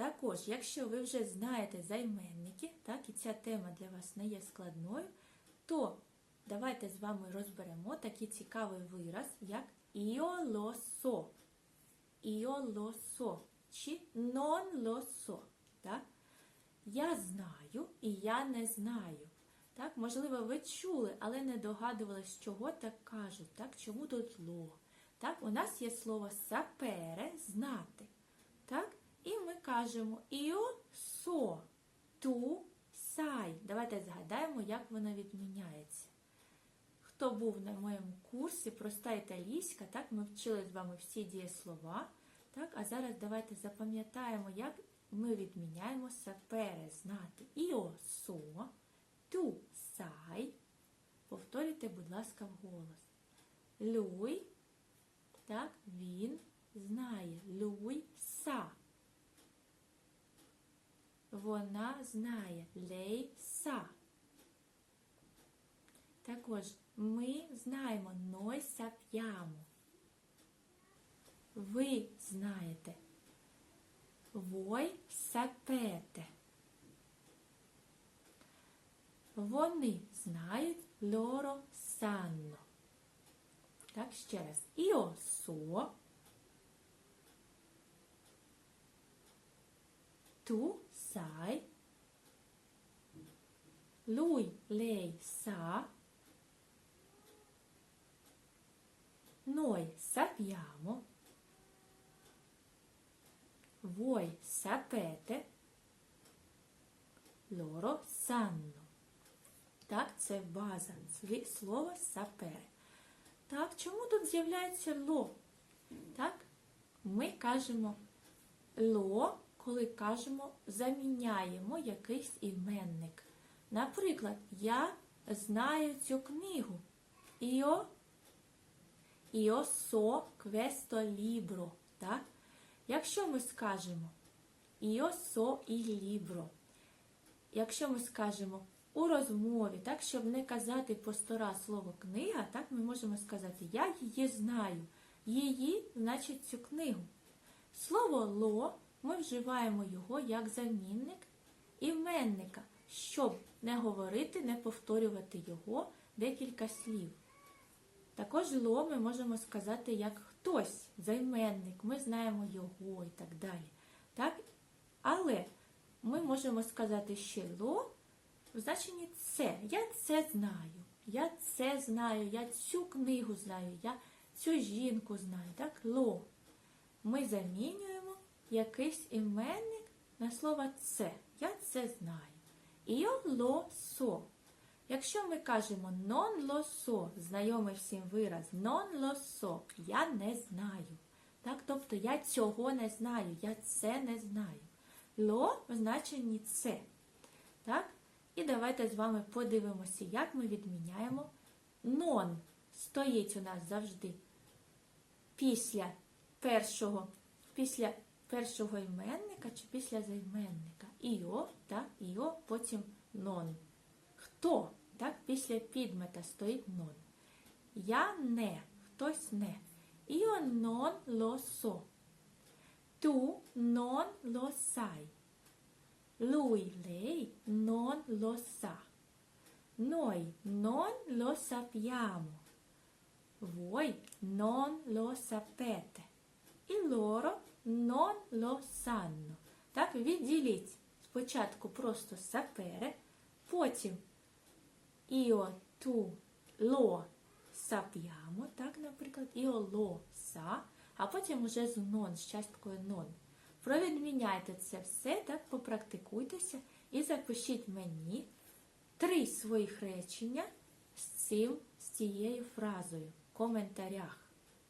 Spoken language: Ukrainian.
Також, якщо ви вже знаєте займенники, так, і ця тема для вас не є складною, то давайте з вами розберемо такий цікавий вираз, як іолосо. Іолосо чи lo. Так? Я знаю і я не знаю. Так? Можливо, ви чули, але не догадувались, чого так кажуть. Так? Чому тут ло? Так? У нас є слово сапере знати. Так? І ми кажемо іо со, ту сай. Давайте згадаємо, як воно відміняється. Хто був на моєму курсі проста італійська, так, ми вчили з вами всі дієслова. Так, а зараз давайте запам'ятаємо, як ми відміняємо сапере знати. Іо со, ту сай. Повторюйте, будь ласка, вголос. Люй, так, він знає. Люй Вона знає. Лей са. Також ми знаємо ной сап'ямо. Ви знаєте. Вой сапете. Вони знають лоро санно. Так, ще раз. Іо Tu sai. Lui, lei sa. Noi sappiamo. Voi sapete. Loro sanno. Так, це база слова сапере. Так, чому тут з'являється ло? Так, ми кажемо ло, коли кажемо заміняємо якийсь іменник. Наприклад, я знаю цю книгу. Io, io so questo libro. Так? Якщо ми скажемо io so il libro, якщо ми скажемо у розмові, так, щоб не казати по сто раз слово книга, так ми можемо сказати Я її знаю. Її значить цю книгу. Слово ло ми вживаємо його як замінник іменника, щоб не говорити, не повторювати його декілька слів. Також ло ми можемо сказати як хтось, займенник, ми знаємо його і так далі. Так? Але ми можемо сказати ще ло в значенні це. Я це знаю. Я це знаю, я цю книгу знаю, я цю жінку знаю. Так? Ло. Ми замінюємо якийсь іменник на слово це. Я це знаю. Io lo so. Якщо ми кажемо lo so, знайомий всім вираз, lo so, я не знаю. Так? Тобто я цього не знаю, я це не знаю. Lo в значенні це. Так? І давайте з вами подивимося, як ми відміняємо non. Стоїть у нас завжди після першого, після першого іменника чи після займенника. Іо, так, іо, потім нон. Хто? Так, після підмета стоїть нон. Я не, хтось не. So. Tu non lo sai. Lui, lei non lo sa. Noi non lo sappiamo. Voi non lo sapete. І loro non lo sanno. Так, відділіть спочатку просто сапере, потім io, tu, lo sappiamo, так, наприклад, io lo sa, а потім уже з non, з часткою non. Провідміняйте це все, так, попрактикуйтеся і запишіть мені три своїх речення з цим, з цією фразою в коментарях.